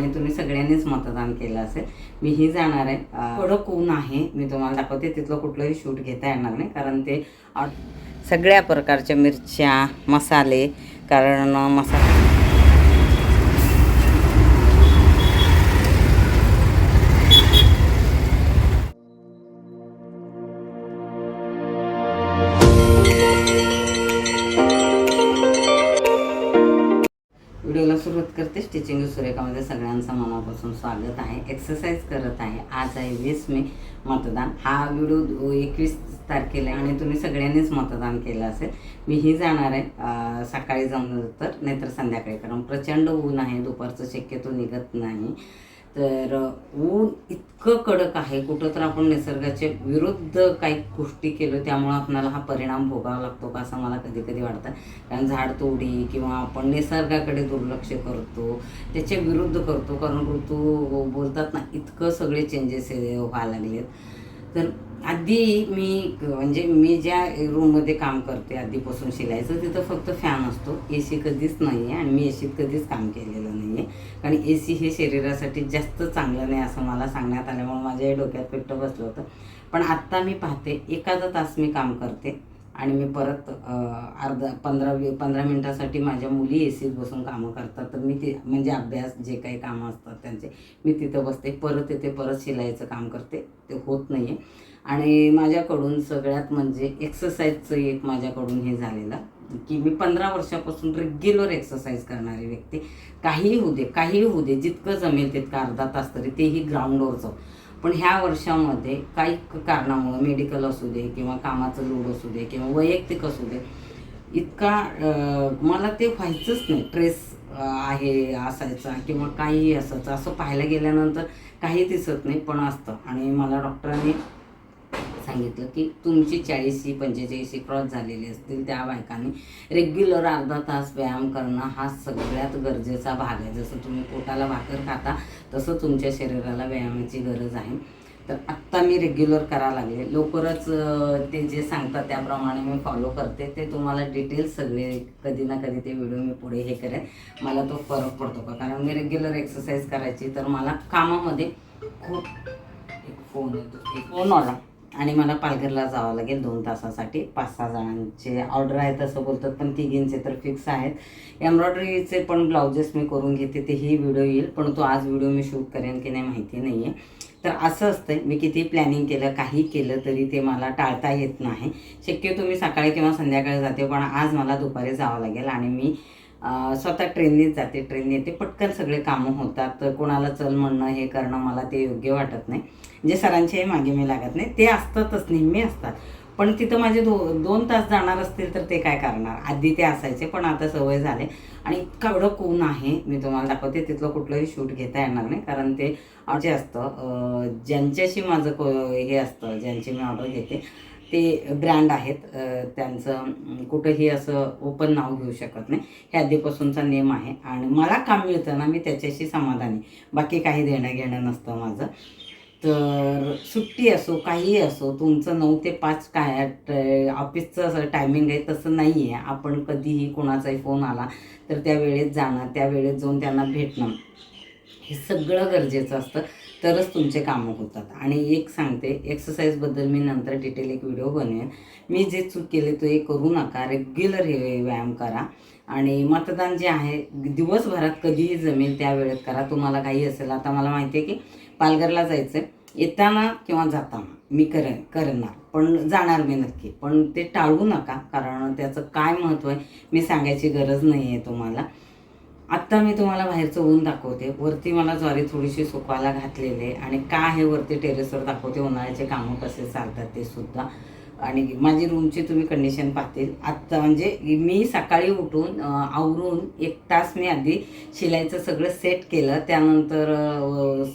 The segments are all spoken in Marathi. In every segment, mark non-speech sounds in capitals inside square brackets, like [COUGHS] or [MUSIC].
आणि तुम्ही सगळ्यांनीच मतदान केलं असेल. मीही जाणार आहे. कडक ऊन आहे मी तुम्हाला दाखवते. तिथलं कुठलंही शूट घेता येणार नाही कारण ते सगळ्या प्रकारच्या मिरच्या मसाले कारण मसाला सुरुवात करते स्टिचिंग सुरेखामध्ये सगळ्यांचं मनापासून स्वागत आहे. एक्सरसाइज करत आहे. आज आहे वीस मे मतदान. हा व्हिडिओ एकवीस तारखेला आहे आणि तुम्ही सगळ्यांनीच मतदान केलं असेल. मीही जाणार आहे. सकाळी जाऊन तर नाहीतर संध्याकाळी. कारण प्रचंड ऊन आहे. दुपारचं शक्यतो निघत नाही. तर ऊन इतकं कडक आहे कुठं तर आपण निसर्गाच्या विरुद्ध काही गोष्टी केलो त्यामुळं आपणाला हा परिणाम भोगावा लागतो का असं मला कधी कधी वाटतं. कारण झाडतोडी किंवा आपण निसर्गाकडे दुर्लक्ष करतो त्याच्या विरुद्ध करतो कारण ऋतू बोलतात ना इतकं सगळे चेंजेस व्हायला लागलेत. तर आधी मी म्हणजे मी ज्या रूममध्ये काम करते आधीपासून शिलायचं तिथं फक्त फॅन असतो. ए सी कधीच नाही आहे आणि मी ए सीत कधीच काम केलेलं नाही आहे कारण ए सी हे शरीरासाठी जास्त चांगलं नाही असं मला सांगण्यात आल्यामुळे माझ्या डोक्यात पिट्ट बसलं होतं. पण आत्ता मी पाहते एखादा तास मी काम करते. आणि मी परत अर्धा पंधरा वी पंधरा मिनटासाठी माझ्या मुली ए सीत बसून कामं करतात. तर मी ते म्हणजे अभ्यास जे काही कामं असतात त्यांचे मी तिथं बसते. परत येते परत शिलाईचं काम करते. ते होत नाही आहे आणि माझ्याकडून सगळ्यात म्हणजे एक्सरसाइजचं एक माझ्याकडून हे झालेलं की मी पंधरा वर्षापासून रेग्युलर एक्सरसाइज करणारी व्यक्ती. काहीही होऊ दे काहीही होऊ दे जितकं जमेल तितकं अर्धा तास तरी तेही ग्राउंडवर जाऊ पण ह्या वर्षामध्ये काही कारणामुळं मेडिकल असू दे किंवा कामाचं लोड असू दे किंवा वैयक्तिक असू दे इतका मला ते व्हायचंच नाही. ट्रेस आहे असायचा किंवा काहीही असायचं. असं पाहायला गेल्यानंतर काही दिसत नाही पण असतं. आणि मला डॉक्टरांनी सांगितलं की तुमची चाळीसी पंचेचाळीसी क्रॉस झालेली असतील त्या बायकांनी रेग्युलर अर्धा तास व्यायाम करणं हा सगळ्यात गरजेचा भाग आहे. जसं तुम्ही पोटाला भाकर खाता तसं तुमच्या शरीराला व्यायामाची गरज आहे. तर आत्ता मी रेग्युलर करायला लागले. लवकरच ते जे सांगतात त्याप्रमाणे मी फॉलो करते. ते तुम्हाला डिटेल्स सगळे कधी ना कधी ते व्हिडिओ मी पुढे हे करेन. मला तो फरक पडतो का? कारण मी रेग्युलर एक्सरसाइज करायची तर मला कामामध्ये खूप एक फोन येतो. एक फोन आला. आणि मला पालघरला जावं लागेल दोन तासासाठी. पाच सहा जणांचे ऑर्डर आहेत असं बोलतात पण तिघींचे तर फिक्स आहेत. एम्ब्रॉयडरीचे पण ब्लाउजेस मी करून घेते तेही व्हिडिओ येईल पण तो आज व्हिडिओ मी शूट करेन की नाही माहिती नाही आहे तर असं असतं मी किती प्लॅनिंग केलं काही केलं तरी ते मला टाळता येत नाही. शक्यतो मी सकाळी किंवा संध्याकाळी जाते पण आज मला दुपारी जावं लागेल आणि मी स्वतः ट्रेननीच जाते ट्रेनने येते पटकन सगळे कामं होतात तर कोणाला चल म्हणणं हे करणं मला ते योग्य वाटत नाही. जे सरांच्याही मागे मी लागत नाही ते असतातच नेहमी असतात. पण तिथं माझे दो दोन तास जाणार असतील तर ते काय करणार? आधी ते असायचे पण आता सवय झाले. आणि इतका एवढं कोण आहे मी तुम्हाला दाखवते तिथलं कुठलंही शूट घेता येणार नाही. कारण ते जे असतं ज्यांच्याशी माझं को हे असतं ज्यांची मी ऑर्डर घेते ते ब्रँड आहेत. त्यांचं कुठंही असं ओपन नाव घेऊ शकत नाही. हे आधीपासूनचा नेम आहे. आणि मला काम मिळतं ना मी त्याच्याशी समाधानी. बाकी काही देणं घेणं नसतं माझं. तर सुट्टी असो काहीही असो तुमचं नऊ ते पाच काय ट- ऑफिसचं असं टायमिंग आहे तसं नाही आहे आपण कधीही कोणाचाही फोन आला तर त्या वेळेत जाणं त्या वेळेत जाऊन त्यांना भेटणं हे सगळं गरजेचं असतं. तरच तुमचे कामं होतात. आणि एक सांगते एक्सरसाइजबद्दल मी नंतर डिटेल एक व्हिडिओ बनवेन. मी जे चूक केले तो हे करू नका. रेग्युलर हे व्यायाम करा. आणि मतदान जे आहे दिवसभरात कधीही जमेल त्या वेळेत करा. तुम्हाला काही असेल आता मला माहिती आहे की पालघरला जायचं आहे येताना किंवा जाताना मी करेन करणार. पण जाणार मी नक्की. पण ते टाळू नका कारण त्याचं काय महत्त्व आहे मी सांगायची गरज नाही आहे तुम्हाला. आत्ता मी तुम्हाला बाहेरचं ऊन दाखवते. वरती मला ज्वारी थोडीशी सुकवायला घातलेले आणि का आहे वरती टेरेसवर दाखवते उन्हाळ्याचे कामं कसे चालतात ते सुद्धा. आणि माझी रूमची तुम्ही कंडिशन पाहतील. आत्ता म्हणजे मी सकाळी उठून आवरून एक तास मी आधी शिलाईचं सगळं सेट केलं. त्यानंतर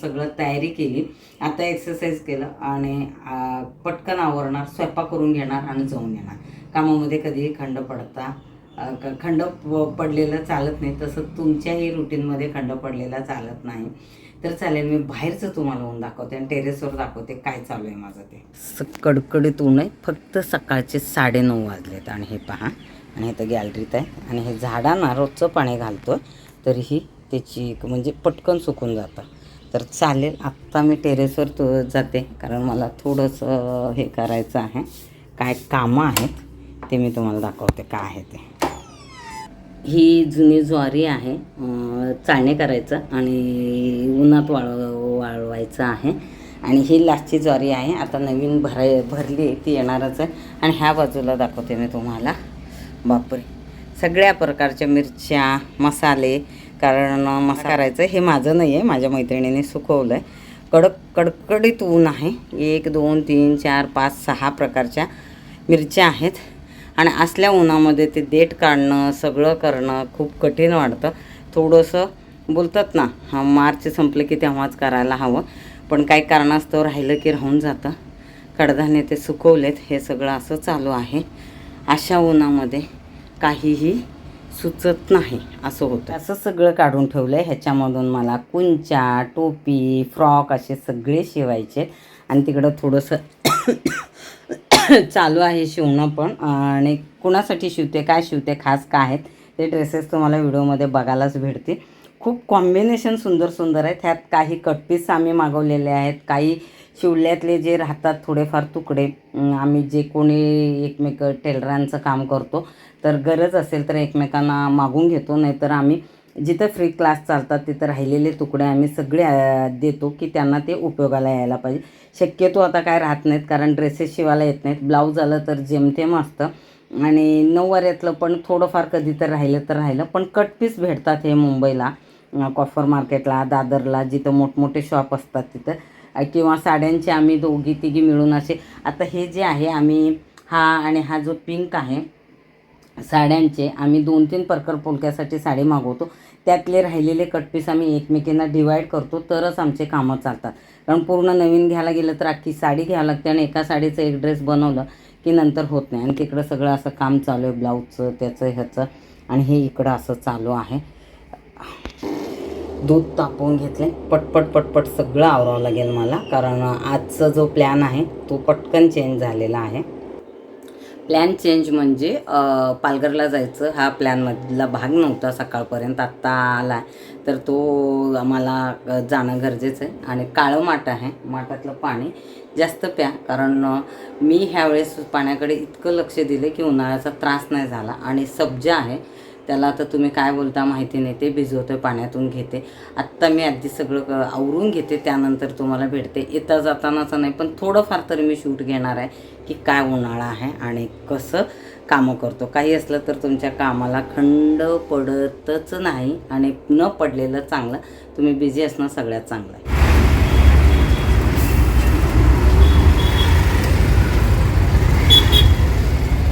सगळं तयारी केली. आता एक्सरसाइज केलं आणि पटकन आवरणार स्वयंपाक करून घेणार आणि जाऊन येणार. कामामध्ये कधीही खंड पडता खंड प- पडलेलं चालत नाही. तसं तुमच्याही रुटीनमध्ये खंड पडलेला चालत नाही. तर चालेल मी बाहेरचं तुम्हाला ऊन दाखवते आणि टेरेसवर दाखवते काय चालू आहे माझं ते. स- कडकडीत ऊन आहे. फक्त सकाळचे साडेनऊ वाजलेत आणि हे पहा. आणि हे तर गॅलरीत आहे. आणि हे झाडांना रोजचं पाणी घालतो तरीही त्याची म्हणजे पटकन सुकून जातं. तर चालेल आत्ता मी टेरेसवर तो जाते. कारण मला थोडंसं हे करायचं आहे. काय कामं आहेत ते मी तुम्हाला दाखवते. काय आहे ते. ही जुनी ज्वारी आहे. अं, चाळणे करायचं आणि उन्हात वाळ वाळवायचं आहे. आणि ही लास्टची ज्वारी आहे. आता नवीन भराय भरली ती येणारच आहे. आणि ह्या बाजूला दाखवते मी तुम्हाला. बापरे. सगळ्या प्रकारच्या मिरच्या मसाले कारण मसा करायचं हे माझं नाही आहे माझ्या मैत्रिणीने सुकवलं आहे कडक कडकडीत ऊन आहे. एक दोन तीन चार पाच सहा प्रकारच्या मिरच्या आहेत. आणि असल्या उन्हामध्ये ते देठ काढणं सगळं करणं खूप कठीण वाटतं. थोडंसं बोलतात ना हा मार्च संपलं की तेव्हाच करायला हवं. पण काही कारणास्तव राहिलं की राहून जातं. कडधान्य ते सुकवलेत हे सगळं असं चालू आहे. अशा उन्हामध्ये काहीही सुचत नाही असं होतं. असं सगळं काढून ठेवलं आहे ह्याच्यामधून मला कुंचा टोपी फ्रॉक असे सगळे शिवायचे. आणि तिकडं थोडंसं [COUGHS] चालू आहे शिवणं पण. आणि कुणासाठी शिवते काय शिवते खास काय आहेत ते ड्रेसेस तुम्हाला व्हिडिओमध्ये बघायलाच भेटतील. खूप कॉम्बिनेशन सुंदर सुंदर आहेत. ह्यात काही कटपीस आम्ही मागवलेले आहेत. काही शिवल्यातले जे राहतात थोडेफार तुकडे आम्ही जे कोणी एकमेक टेलरांचं काम करतो तर गरज असेल तर एकमेकांना मागून घेतो नाहीतर आम्ही जिथं फ्री क्लास चालतात तिथं राहिलेले तुकडे आम्ही सगळे देतो की त्यांना ते उपयोगाला यायला पाहिजे. शक्यतो आता काय राहत नाहीत कारण ड्रेसेस शिवायला येत नाहीत. ब्लाऊज आलं तर जेमतेम असतं आणि नऊवाऱ्यातलं पण थोडंफार कधी तर राहिलं तर राहिलं. पण कट पीस भेटतात हे मुंबईला कॉफर मार्केटला दादरला जिथं मोठमोठे शॉप असतात तिथं. किंवा साड्यांचे आम्ही दोघी तिघी मिळून असे. आता हे जे आहे आम्ही हा आणि हा जो पिंक आहे साड्यांचे आम्ही दोन तीन प्रकार पोलक्यासाठी साडी मागवतो. त्यातले राहिलेले कटपीस आम्ही एकमेकींना डिवाईड करतो तरच आमचे कामं चालतात. कारण पूर्ण नवीन घ्यायला गेलं तर अख्खी साडी घ्यावं लागते आणि एका साडीचं एक ड्रेस बनवलं की नंतर होत नाही. आणि तिकडं सगळं असं काम चालू आहे ब्लाऊजचं त्याचं ह्याचं. आणि हे इकडं असं चालू आहे. दूध तापवून घेतले पटपट पटपट सगळं आवरावं लागेल मला. कारण आजचा जो प्लॅन आहे तो पटकन चेंज झालेला आहे. प्लॅन चेंज म्हणजे पालघरला जायचं. हा प्लॅनमधला भाग नव्हता सकाळपर्यंत. आत्ता आला तर तो आम्हाला जाणं गरजेचं आहे. आणि काळं माठ आहे. माठातलं पाणी जास्त प्या. कारण मी ह्यावेळेस पाण्याकडे इतकं लक्ष दिलं की उन्हाळ्याचा त्रास नाही झाला. आणि सब्जा आहे. त्याला आता तुम्ही काय बोलता माहिती नाही ते भिजवतो पाण्यातून घेते. आत्ता मी आधी सगळं क- आवरून घेते त्यानंतर तुम्हाला भेटते. येता जातानाचं नाही पण थोडंफार तरी मी शूट घेणार आहे की काय उन्हाळा आहे आणि कसं कामं करतो. काही असलं तर तुमच्या कामाला खंड पडतच नाही आणि न पडलेलं चांगलं. तुम्ही बिझी असणं सगळ्यात चांगलं आहे.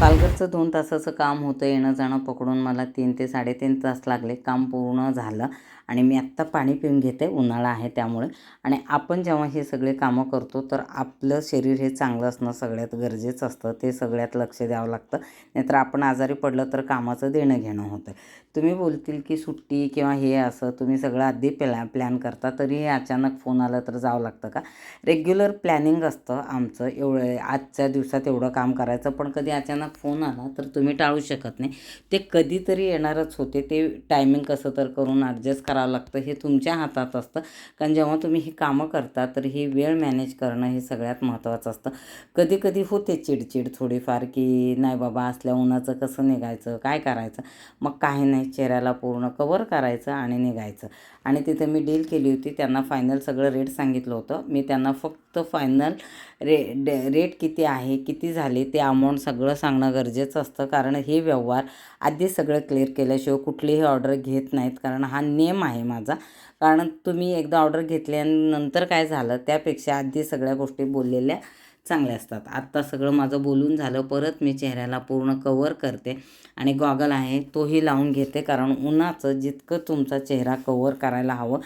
पालघरचं दोन तासाचं काम होतं येणं जाणं पकडून मला तीन ते साडेतीन तास लागले. काम पूर्ण झालं आणि मी आत्ता पाणी पिऊन घेते उन्हाळा आहे त्यामुळे. आणि आपण जेव्हा हे सगळे कामं करतो तर आपलं शरीर हे चांगलं असणं सगळ्यात गरजेचं असतं. ते सगळ्यात लक्ष द्यावं लागतं. नाहीतर आपण आजारी पडलं तर कामाचं देणं घेणं होतं. तुम्ही बोलतील की सुट्टी किंवा हे असं तुम्ही सगळं आधी प्लॅ प्लॅन करता तरी अचानक फोन आला तर जावं लागतं का? रेग्युलर प्लॅनिंग असतं आमचं. एवढं आजच्या दिवसात एवढं काम करायचं पण कधी अचानक फोन आला तर तुम्ही टाळू शकत नाही. ते कधीतरी येणारच होते. ते टायमिंग कसं तर करून ॲडजस्ट करावं लागतं हे तुमच्या हातात असतं. कारण जेव्हा तुम्ही ही कामं करता तर ही वेळ मॅनेज करणं हे सगळ्यात महत्त्वाचं असतं. कधी कधी होते चिडचिड थोडीफार की नाही बाबा असल्या उन्हाचं कसं निघायचं? काय करायचं? मग काही नाही. चेहऱ्याला पूर्ण कवर करायचं आणि निघायचं. आणि तिथे मी डील केली होती त्यांना फायनल सगळं रेट सांगितलं होतं. मी त्यांना फक्त फायनल रे डे रेट किती आहे किती झाले ते अमाऊंट सगळं सांगणं गरजेचं असतं. कारण हे व्यवहार आधी सगळं क्लिअर केल्याशिवाय कुठलीही ऑर्डर घेत नाहीत. कारण हा नियम आहे माझा. कारण तुम्ही एकदा ऑर्डर घेतल्यानंतर काय झालं त्यापेक्षा आधी सगळ्या गोष्टी बोललेल्या चांगल्या असतात. आत्ता सगळं माझं बोलून झालं परत मी चेहऱ्याला पूर्ण कवर करते आणि गॉगल आहे तोही लावून घेते. कारण उन्हाचं जितकं तुमचा चेहरा कवर करायला हवं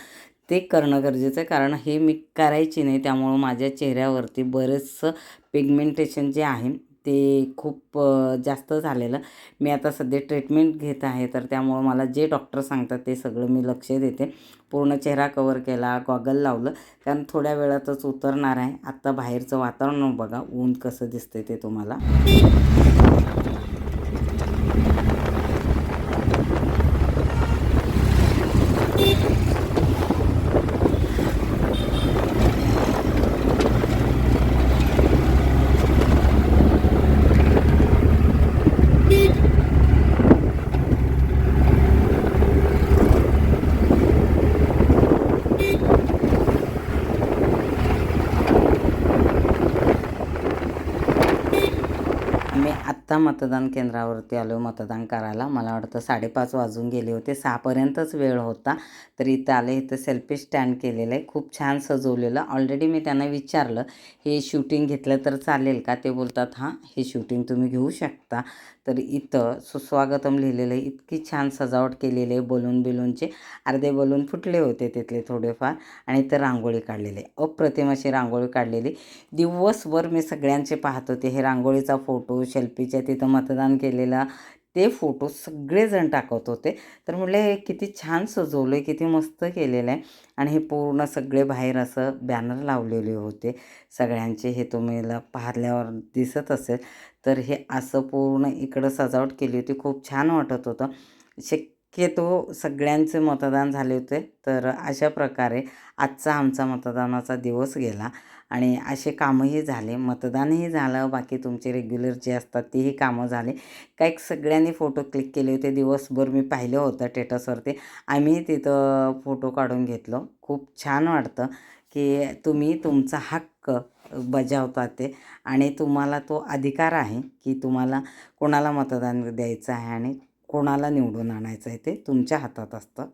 ते करणं गरजेचं आहे. कारण हे मी करायची नाही त्यामुळं माझ्या चेहऱ्यावरती बरेचसं पिगमेंटेशन जे आहे ते खूप जास्त झालेलं. मी आता सध्या ट्रीटमेंट घेत आहे तर त्यामुळं मला जे डॉक्टर सांगतात ते सगळं मी लक्ष देते. पूर्ण चेहरा कवर केला गॉगल लावलं कारण थोड्या वेळातच उतरणार आहे. आत्ता बाहेरचं वातावरण बघा ऊन कसं दिसतंय ते तुम्हाला. आता मतदान केंद्रावरती आलो मतदान करायला. मला वाटतं साडेपाच वाजून गेले होते. सहापर्यंतच वेळ होता. तर इथं आले इथं सेल्फी स्टँड केलेलं आहे. खूप छान सजवलेलं. ऑलरेडी मी त्यांना विचारलं हे शूटिंग घेतलं तर चालेल का? ते बोलतात हां हे शूटिंग तुम्ही घेऊ शकता. तर इथं सुस्वागतम लिहिलेलं आहे. इतकी छान सजावट केलेली आहे. बलून बिलूनचे अर्धे बलून फुटले होते तिथले थोडेफार आणि तर रांगोळी काढलेली आहे. अप्रतिम अशी रांगोळी काढलेली दिवसभर मी सगळ्यांचे पाहत होते. हे रांगोळीचा फोटो शेल्फीच्या तिथं मतदान केलेला ते फोटो सगळेजण टाकत होते. तर म्हटलं हे किती छान सजवलं आहे किती मस्त केलेलं आहे. आणि हे पूर्ण सगळे बाहेर असं बॅनर लावलेले होते. सगळ्यांचे हे तुम्हाला पाहिल्यावर दिसत असेल. तर हे असं पूर्ण इकडं सजावट केली होती. खूप छान वाटत होतं. शक्यतो सगळ्यांचे मतदान झाले होते. तर अशा प्रकारे आजचा आमचा मतदानाचा दिवस गेला आणि असे कामंही झाले. मतदानही झालं. बाकी तुमचे रेग्युलर जे असतात तेही कामं झाले. काही सगळ्यांनी फोटो क्लिक केले होते. दिवसभर मी पाहिलं होतं टेटसवरती आम्ही तिथं फोटो काढून घेतलो. खूप छान वाटतं की तुम्ही तुमचा हक्क बजावता ते आणि तुम्हाला तो अधिकार आहे की तुम्हाला कोणाला मतदान द्यायचं आहे आणि कोणाला निवडून आणायचं आहे ते तुमच्या हातात असतं